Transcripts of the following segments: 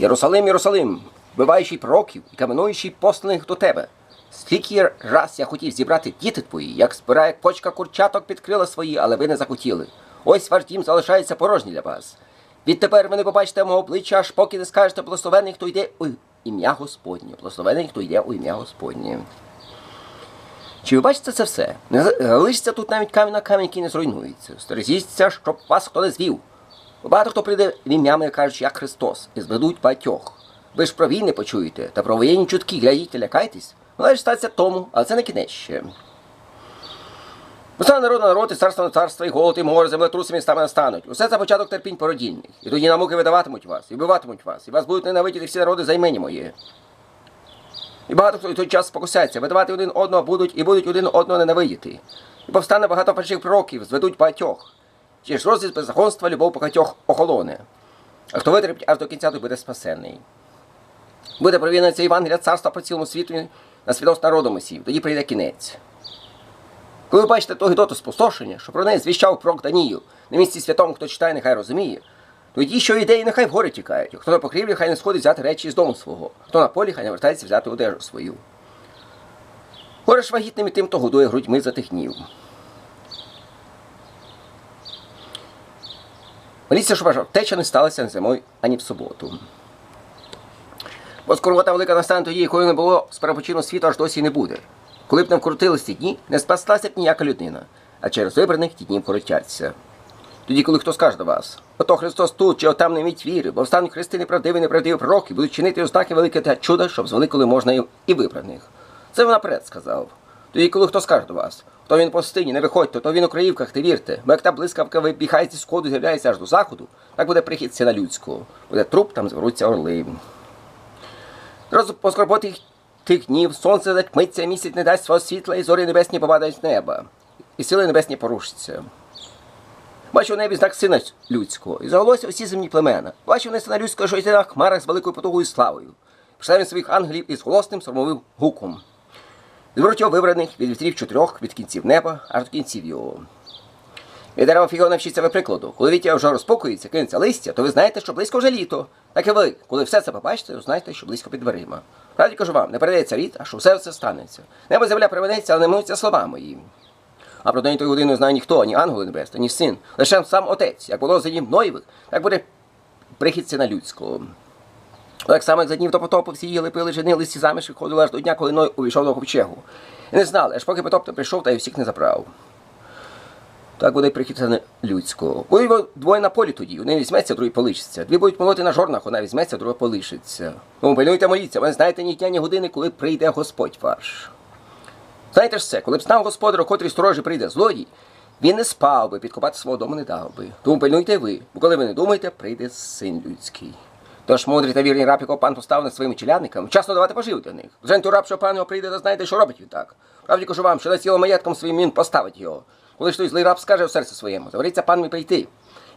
Єрусалим, Єрусалим, вбиваючий пророків і каменуючий посланих до тебе. Скільки раз я хотів зібрати діти твої, як збирає почка курчаток під крила свої, але ви не захотіли. Ось ваш дім залишається порожній для вас. Відтепер ви не побачите мого обличчя, аж поки не скажете благословений, хто йде у ім'я Господнє. Благословений, хто йде у ім'я Господнє. Чи ви бачите це все? Не залишиться тут навіть камінь на камінь, який не зруйнується. Стережіться, щоб вас хто не звів. Багато хто прийде в ім'я моє, кажуть, як Христос, і зведуть багатьох. Ви ж про війни почуєте, та про воєнні чутки глядіть і лякайтесь. Але ж статься тому, але це не кінець ще. Постане народ на народ, і царство на царство, і голод, і море, землетруси містами настануть. Усе це початок терпінь породільних. І тоді на муки видаватимуть вас, і вбиватимуть вас, і вас будуть ненавидіти всі народи за імені моє. І багато хто в той час спокусяться, видавати один одного будуть і будуть один одного ненавидіти. І повстане багато перших пророків, зведуть багатьох. Ж розвід беззаконства, любов багатьох охолоне. А хто витерпить аж до кінця, той буде спасенний. Буде провірене це Євангелія царства по цілому світу на свідоцтв народу Месів, тоді прийде кінець. Коли ви бачите то гідоту спустошення, що про неї звіщав пророк Данію, на місці святому, хто читає, нехай розуміє, тоді, що ідеї, нехай вгорі тікають, хто на покрівлі, хай не сходить взяти речі з дому свого, хто на полі, хай не вертається взяти одежу свою. Горе ж вагітним і тим, хто годує грудьми за тих днів. Щоб ваша втеча не сталася ні зимою, ані в суботу. Бо скорбота велика настане тоді, якої не було з перепочину світу, аж досі не буде. Коли б не вкрутились ті дні, не спаслася б ніяка людина, а через вибраних ті дні вкоротяться. Тоді, коли хто скаже до вас, ото Христос тут чи отам не міть віри, бо встануть христи неправдиві, неправдиві пророки, будуть чинити ознаки велике та чуда, щоб звели, коли можна і- вибраних. Це він наперед сказав. Тоді, коли хто скаже до вас, то він по пустині, не виходьте, то він у краївках, не вірте, бо як та блискавка вибігається з сходу, з'являється аж до заходу, так буде прихід сина людського. Буде труп, там зберуться орли. Зразу по скорботи тих днів сонце затьмиться, місяць не дасть свого світла, і зорі небесні попадають з неба, і сили небесні порушаться. Бачив у небі знак сина людського, і заголося усі земні племена. Бачив не сина людського, що йде на хмарах з великою потугою славою. Пішла він своїх ангелів із голосним сормовим гуком. Зберуть його вибраних від вітрів чотирьох, від кінців неба аж до кінців його. І дерева фіго навчиться ви прикладу. Коли віття вже розпокоїться, кинеться листя, то ви знаєте, що близько вже літо. Так і ви, коли все це побачите, то знаєте, що близько під дверима. Правді кажу вам, не передається рід, а що все це станеться. Небо земля приведеться, але не минуться слова мої. А про день тої години знає ніхто, ні ангели небесні, ні син, лише сам отець. Як було за днів Ноєвих, так буде прихід сина людського. Так само, як за днів до потопу всі їли, пили, женились і заміж ходили аж до дня, коли Ной увійшов до ковчегу. І не знали, аж поки потоп не прийшов та й всіх не забрав. Так буде прихід сина людського. Його двоє на полі тоді, один візьметься, другий полишиться. Дві будуть молоти на жорнах, вона візьметься, друга полишиться. Тому пильнуйте моліться, ви не знаєте ні дня, ні години, коли прийде Господь ваш. Знаєте ж це, коли б знав господар, у котрій сторожі прийде злодій, він не спав би, підкопати свого дому не дав би. Тому пильнуйте ви, бо коли ви не думаєте, прийде син людський. Тож мудрий та вірний раб, якого пан поставив над своїми челядниками, вчасно давати пожив до них. Вже той раб, що пан його прийде, та знаєте, що робить він так. Правді кажу вам, що на цілим маєтком своїм він поставить його. Коли ж той злий раб скаже в серці своєму, завариться пан мій прийти.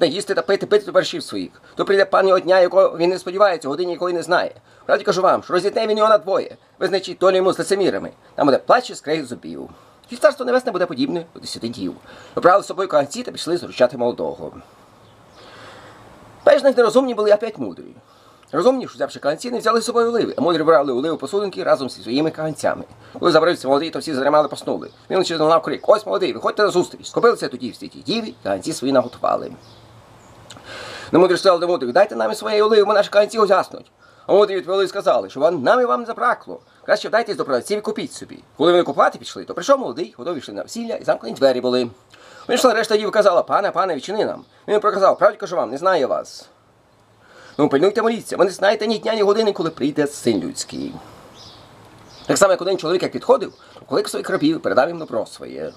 Не їсти та пити, пити до вершів своїх. То прийде пан його дня, якого він не сподівається, годині якої не знає. Правді кажу вам, що розітне він його на двоє, визначить долю йому з лицемірами. Там буде плач і скрегіт зубів. І царство небесне буде подібне до десяти дів. Вибрали з собою каганці та пішли зручати молодого. Перш них нерозумні були опять мудрі. Розумні, що взявши каганці, не взяли з собою оливи, а мудрі брали оливи посудинки разом зі своїми каганцями. Коли забрався молодий, то всі задремали поснули. Він лише залунав крик, ось молодий, виходьте на зустріч. Скопилися тоді всі ті діви, каганці свої наготували. Ну, мудрі сказали до мудрих, дайте нам своєї оливи, бо наші каганці угаснуть. А мудрі відповіли і сказали, що вам нам і вам не забракло. Краще вдайтесь до продавців і купіть собі. Коли вони купувати пішли, то прийшов молодий, готові йшли на весілля і замкнені двері були. Вийшла решта дів казала, пане, пане, відчини нам. Він проказав, правді кажу вам, не знаю вас. Ну, пильнуйте моліться, ви не знаєте ні дня, ні години, коли прийде син людський. Так само, як один чоловік як підходив, покликав своїх рабів, передав їм добро своє.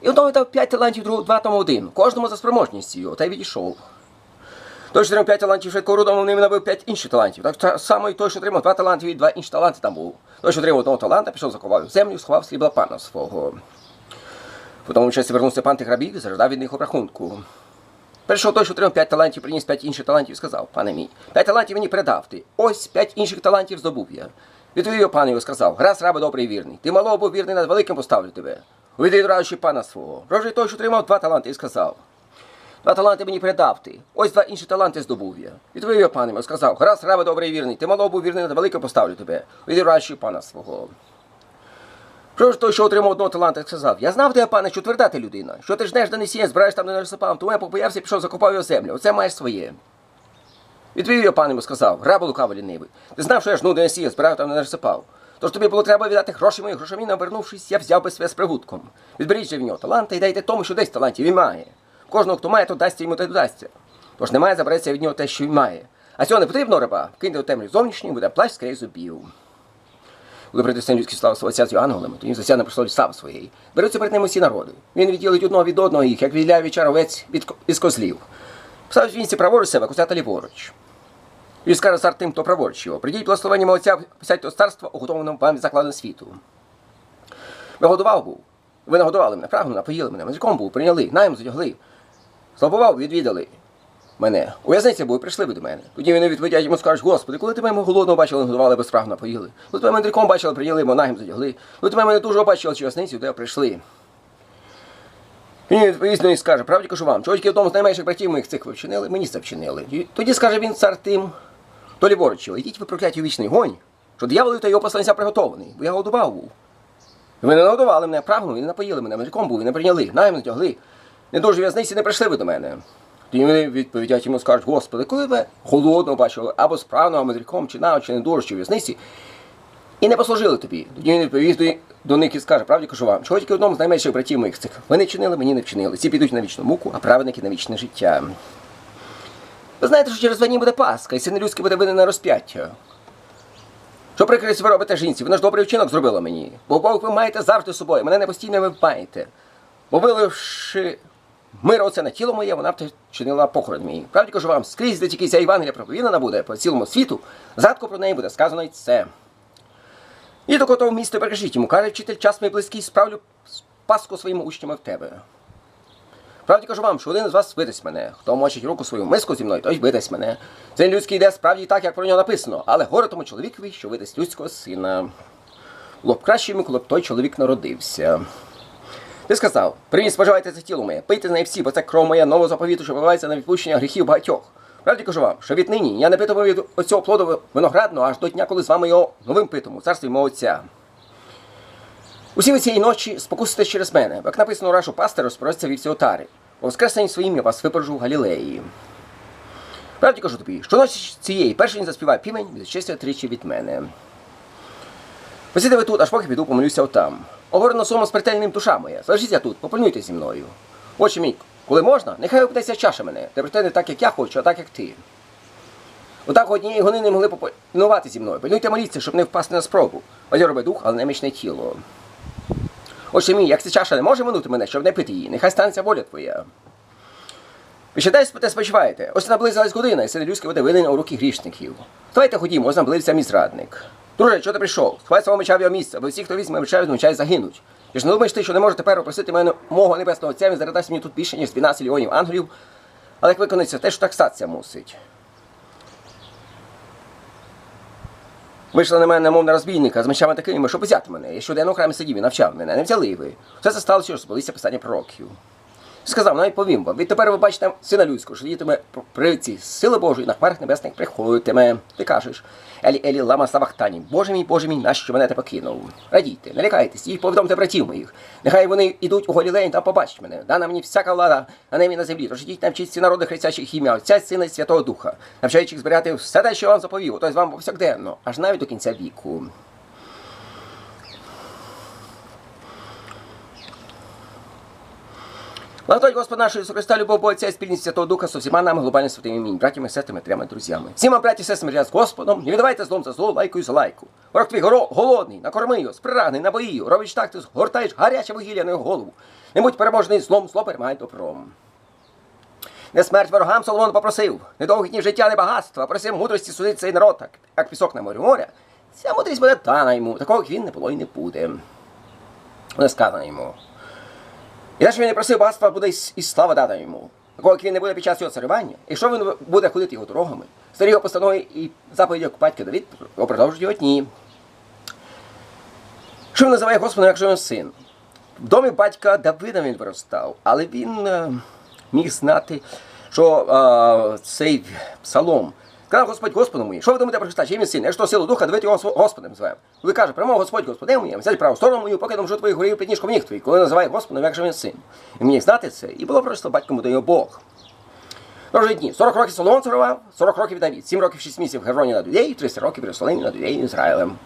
І одного дав п'ять талантів, другому два тому один, кожному за спроможністю його, та й відійшов. Той, що отримав п'ять талантів швидко родом, ним набив п'ять інших талантів. Так само і той, що отримав два таланти, і два інші таланти там був. Той, що отримав одного таланта, пішов заковав землю, сховав срібла пана свого. В тому часі вернувся пан тих рабів і заждав від них обрахунку. Прийшов той, що отримав п'ять талантів, приніс п'ять інших талантів і сказав, пане мій, п'ять талантів мені передав ти. Ось п'ять інших талантів здобув я. Відповів його пан його сказав, раз раби добрий і вірний. Ти малого був вірний, над великим поставлю тебе. Увійди радощі пана свого. Прожив той, що отримав два таланти, і сказав. Два таланти мені передав ти. Ось два інші таланти здобув я. Відповів я пане, сказав, гаразд, раба добрий і вірний, ти мало був вірний, на велике поставлю тебе. Відіращу пана свого. Що ж той, що отримав одного таланта, сказав, я знав тебе, пане, що тверда ти людина. Що ти жнеш до несіння, збираєш там не розсипав, тому я побоявся і пішов, закопав його землю. Оце маєш своє. Відповів я пан йому сказав, раба лукаво лінивий. Ти знав, що я жну до несія, збирав там не розсипав. Тож тобі було треба віддати гроші мої грошові, навернувшись, я взяв би себе з прибутком. Відберіть же в нього таланти і дайте тому, що десь талантів він має. Кожного, хто має, то дасть йому те додасться. Тож немає, забереться від нього те, що він має. А цього не потрібно, раба, киньте у темрю зовнішній, буде плащ скрізь зубів. Коли прийде син людський слава свого з ангелами, то він засяде на престолі слави своєї. Беруться перед ним усі народи. Він відділить одного від одного їх, як відділяє вічаровець від із козлів. Поставить він праворуч себе, козята ліворуч. І скаже цар тим, хто праворуч його. Придіть благословення мого отця, посядьте царство, уготованому вам від закладу світу. Ви годував був. Ви нагодували мене, прагну, напоїли мене, музиком був, прийняли, наєм задягли. Слабував, відвідали мене. У в'язниці був, прийшли ви до мене. Тоді вони відповідять йому скажуть, Господи, коли тебе ми голодного бачили, годували безправно напоїли. Коли тебе мандриком бачили, прийняли, монахим задягли. Коли тебе мене дуже бачили, чи в'язницю, де прийшли. Він відповість і скаже, правді кажу вам, чого тільки одному з найменших братів моїх цих ви вчинили, мені це вчинили. І тоді скаже він цар тим, то ліворуч його, ідіть ви прокляті у вічний гонь, що дияволів та його посланця приготований, бо я годував був. Ви не нагодували мене, прагнули, не напоїли мене, мандриком був, і не прийняли, наєм затягли. Не дуже в'язниці не прийшли ви до мене. Тоді вони відповідять йому скажуть, Господи, коли ви голодного бачили, або мандриком, чи навіть, чи не дуже, чи в'язниці, і не послужили тобі. Тоді він відповість до них і скаже, правді кажу вам, чого тільки одному з найменших братів моїх цих. Ви не чинили, мені не вчинили. Ці підуть на вічну муку, а праведники на вічне життя. Ви знаєте, що через два дні буде Пасха, і син людський буде винен на розп'яття. Що прикрість ви робите жінці? Вона ж добрий вчинок зробила мені. Бо Бог ви маєте завжди собою, мене не постійно ви маєте. Бо виливши мир оце на тіло моє, вона б чинила похорон мій. Правді кажу вам, скрізь, де тільки ця Євангелія проповідана буде по цілому світу, згадку про неї буде сказано й це. І до котового міста перекажіть йому, каже вчитель, час мій близький, справлю паску своїми учнями в тебе. Правді кажу вам, що один з вас видасть мене. Хто мочить руку свою миску зі мною, той видасть мене. Син людський йде справді так, як про нього написано, але горе тому чоловікові, що видасть людського сина. Було б краще коли б той чоловік народився. Ти сказав, прийміть, споживайте це тіло моє, пийте з неї всі, бо це кров моя нового заповіту, що виливається на відпущення гріхів багатьох. Правді кажу вам, що віднині я не питиму від оцього плоду виноградного аж до дня, коли з вами його новим питиму, царстві мого отця. Усі ви цієї ночі спокусите через мене, як написано рашу пастир розпроситься вівці отари. По воскресенні своїм я вас випорожу в Галілеї. Правді кажу тобі, що ночі цієї перший заспіває півень, відчистя тричі від мене. Посіде ви тут, аж поки піду помолюся отам. Огорено сумом смертельним душа моя. Залишіться тут, попильнуйте зі мною. Отче мій, коли можна, нехай опитається чаша мене, проте не так, як я хочу, а так, як ти. Отак однієї гони не могли попильнувати зі мною. Пильнуйте моліться, щоб не впасти на спробу. Бадьоробе дух, але немічне тіло. Отче мій, як ця чаша не може минути мене, щоб не пити її, нехай станеться воля твоя. Ви спите спочиваєте. Ось наблизилась година, і син людський буде виданий у руки грішників. Давайте ходімо, ось наблизився мій зрадник. Друже, що ти прийшов? Сховай свого меча в його місце, бо всі, хто візьме меча, від меча й загинуть. І ж не думаєш ти, що не може тепер попросити мене мого небесного отця, він зарадасть мені тут більше, ніж 12 ліонів ангелів, але як виконується те, що так статися мусить. Вийшли на мене, мов на розбійника, з мечами такими, щоб взяти мене. Я щоденно окремо сидів і навчав мене. Не взяли ви. Все це сталося, що збулися писання пророків. Сказав, навіть повім вам, відтепер ви бачите сина людського, що дітиме при ці сили Божої на хмарах небесних приходитиме. Ти кажеш, Елі Елі лама Савахтані, Боже мій, Боже мій, нащо мене ти покинув? Радійте, не лякайтесь, і повідомте братів моїх. Нехай вони йдуть у Голілей, там побачать мене. Дана мені всяка влада на небі на землі. Тож ідіть навчіть всі народи хрестячих ім'я, Отця, Сина Святого Духа, навчаючи збирати все те, що вам заповів, тобто вам повсякденно, аж навіть до кінця віку. Благодать Господа нашого Ісуса Христа, любов Бога Отця і спільність Святого Духа со всіма нами глобальним святим імінь, братями, сестрами, трями, друзями. Всім вам, браті, сестри, миря з Господом, не віддавайте злом за зло, лайкою за лайку. Ворог твій горо, голодний, накорми його, сприрагний, набої його, робиш так, ти згортаєш гаряче вугілля на його голову. Не будь переможений злом, зло перемагай добром. Не смерть ворогам Соломон попросив, не довгі дні життя, не багатства, просив мудрості судити цей народ, так, як пісок на морі моря. Ця мудрість буде дана йому, такого він не було і не буде. Не сказано йому. І що він не просив багатства, буде і слава дана йому. Такого, як він не буде під час його царювання, якщо він буде ходити його дорогами, старі його постанови і заповіді як батька Давід продовжують його дні. Що він називає Господом, якщо він син? В домі батька Давида він виростав, але він е, міг знати, що а, цей псалом. Сказав Господь Господу моїм, що ви думаєте про Христа, чим він син? Якщо силу духа, давайте його Господом звемо. Ви каже, прямо Господь Господем моїм, взяти праву сторону мою, поки там твоїх горів під ніжком ніг твій, коли називає Господом, як же він син. І мені знати це, і було просто батьком до Бог. Прожили дні. 40 років Соломон царував, 40 років Давід, 7 років 6 місяців в Гевроні над Юдеєю, 300 років Єрусалимі над і Ізраїлем.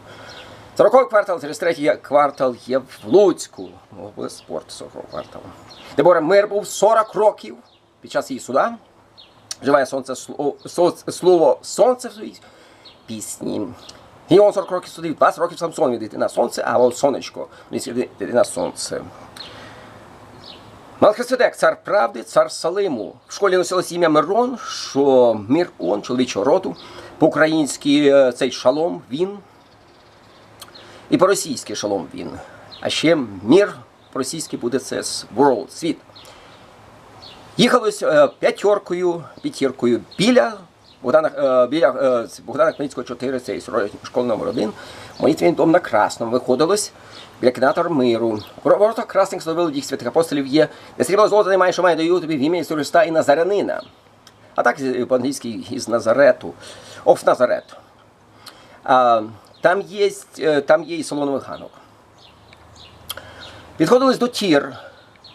40 квартал, 33 квартал є в Луцьку. Буде спорт 40 квартал. Дебора мир був 40 років під час її суда. Живе сонце, слово, сонце в своїй пісні. І он 40 років судив, 20 років Самсон відійти на сонце, а от сонечко відійти на сонце. Малхиседек, цар правди, цар Салиму. В школі носилось ім'я Мирон, що Мирон, чоловічого роду. По-українськи е, цей шалом він. І по-російськи шалом він. А ще мір по-російськи буде це world, світ. Їхалось е, п'ятеркою, п'ятіркою біля Богдана, е, біля е, Богдана Хмельницького 4, це із школи номер 1. Молитвенний дом на Красному виходилось біля кінотеатру миру. У воротах красних славили діх святих апостолів є, де срібло золото немає, що має даю тобі в ім'я Ісуса Христа і Назарянина. А так по-англійськи із Назарету. Оф Назарет. А, там, є, там є і солоновий ганок. Підходились до тір,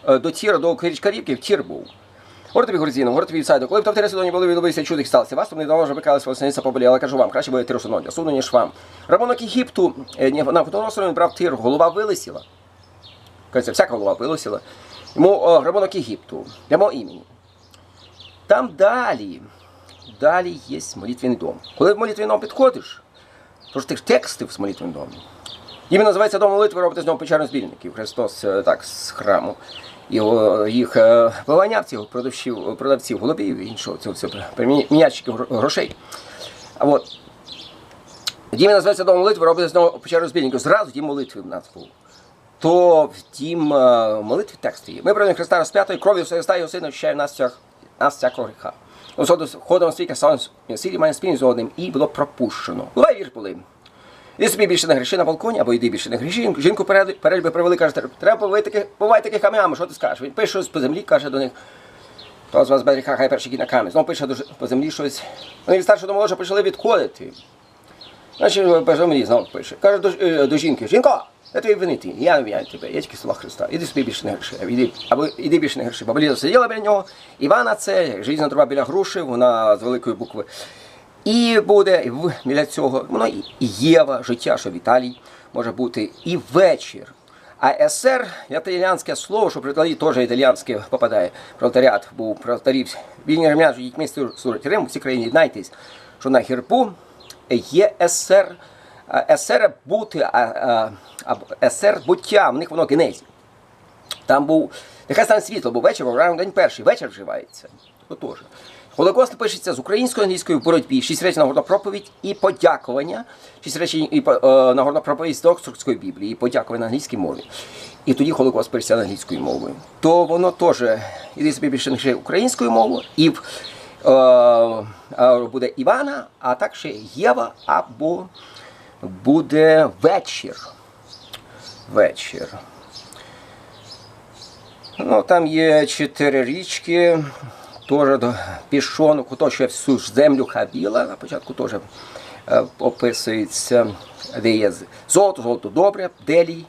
до тіра, до Карівки, в тір був. Горе тобі горзіном, горе тобі всайду. Коли б то в Тересидоні були відловися чудих сталося, вас не давно вже викали свого поболі, але кажу вам, краще буде тиросоноді, суду, ніж вам. Рабонок Єгипту, е, на фотоносором він брав тир, голова вилисіла. Кажеться, всяка голова вилисіла. Йому о, рабонок Єгипту, прямо імені. Там далі, далі є молитвенний дом. Коли в молитвенний дом підходиш, то ж ти ж тексти в молитвенному домі. Їм називається дом молитви, робити з нього печерну збільників. Христос е, так з храму. Його, їх е, виланявців, продавців, продавців голубів іншого, цього, цього, мінячиків грошей. От, дім називається дом молитви, робити з нього печерну. Зразу дім молитви в нас був. То в тім е, молитві тексти є. Ми про Христа розп'ятої кров'ю Христа і сина очищає нас, всяк, нас всякого гріха. Ходом свіка сам сілі має спільні з одним і було пропущено. Бувай вір були. Іди собі більше не гріши на балконі, або йди більше не гріши. Жінку перед, привели, каже, треба бувай таки, бувай таких кам'ями, що ти скажеш? Він пише щось по землі, каже до них. Хто з вас без гріха, хай перший кіт на камінь. Знову пише по землі щось. Вони від старшого до молодшого почали відходити. Значить, по землі знову пише. Каже до, е, до жінки, жінко, я тобі винити, я не виняю тебе, я тільки слова Христа. Іди собі більше не гріши, іди, або іди більше не гріши. Бабаліза сиділа біля нього, Івана це, желізна труба біля груші, вона з великої букви. І буде в- біля цього воно і Єва, життя, що Віталій може бути, і вечір. А СР італіянське слово, що при теж італіянське попадає. Пролетаріат був пролетарів. Вільні рем'ян, що дітьми служать Рим, всі країни єднайтесь, що на гербу є СР. А СР бути, а, а, СР буття, в них воно генезі. Там був, нехай стане світло, бо вечір, рано день перший, вечір вживається. Отож. Голокост пишеться з українською англійською в боротьбі, шість речень нагорна проповідь і подякування, шість речень і, е, нагорна проповідь з Оксфордської Біблії, і подякування на англійській мові. І тоді Голокост пишеться англійською мовою. То воно теж іди собі більше українською мовою, і е, е, буде Івана, а так ще Єва або буде вечір. Вечір. Ну, там є чотири річки, теж пішонок, то, що всю землю хабіла, на початку теж е, описується, де є золото, золото добре, делій,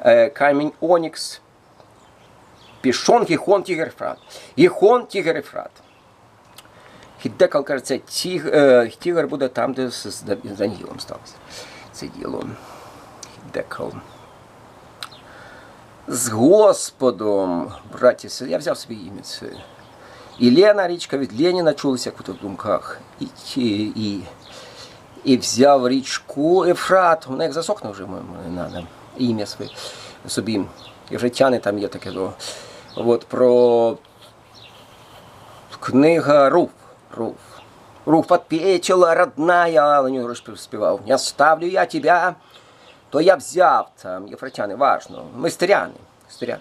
е, камінь Онікс, пішон, гіхон, тігр, ефрат. Гіхон, тігр, ефрат. Хіддекал каже, це е, тігр буде там, де з, з сталося. Це діло. Хіддекал. З Господом, браті, я взяв собі ім'я. І Лена річка від Леніна чулася як в думках. І, і, і, і взяв річку Ефрат. Вона як засохне вже на, ім'я собі. Тяне там є таке. до- От про книга Руф. Руф. Руф отпечила, родная, але не співав. Не оставлю я тебя, то я взяв там, єфратяни, важно, мистеряни, мистеряни.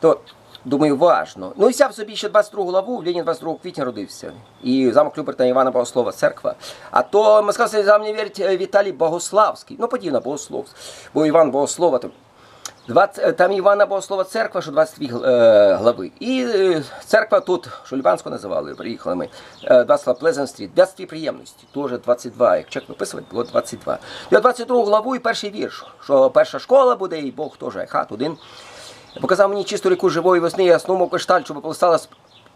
То, думаю, важно. Ну і взяв собі ще 22 главу, Ленін 22 квітня родився. І замок Люберта Івана Богослова, церква. А то Москва сам не вірить е, Віталій Богославський. Ну, подібно Богослов. Бо Іван Богослова, то 20, е, там Івана Богослова церква, що 22 е, глави. І церква тут, що Ліванську називали, приїхали ми. Е, 22 Плезен стріт, 22 приємності, теж 22. Як чек виписувати, було 22. Я 22 главу і перший вірш, що перша школа буде, і Бог теж хат один. Показав мені чисту ріку живої весни, ясну мов кришталь, щоб випливала з,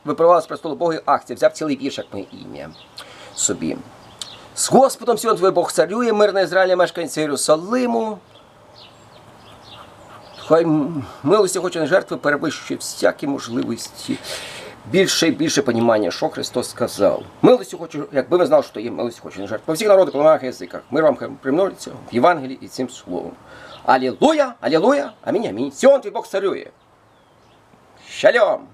випливала з престолу Бога акція. Взяв цілий вірш, як моє ім'я собі. З Господом Сіон твій Бог царює, мир на Ізраїля мешканці Єрусалиму. Хай милості хоче на жертви перевищує всякі можливості. Більше і більше понімання, що Христос сказав. Милості хочу, якби ви знали, що є милості хоче жертв. По всіх народах, племенах язиках. Мир вам примножиться в Євангелії і цим словом. Алілуя, аллилуйя, аминь, аминь. Сион твой Бог царює. Шалом!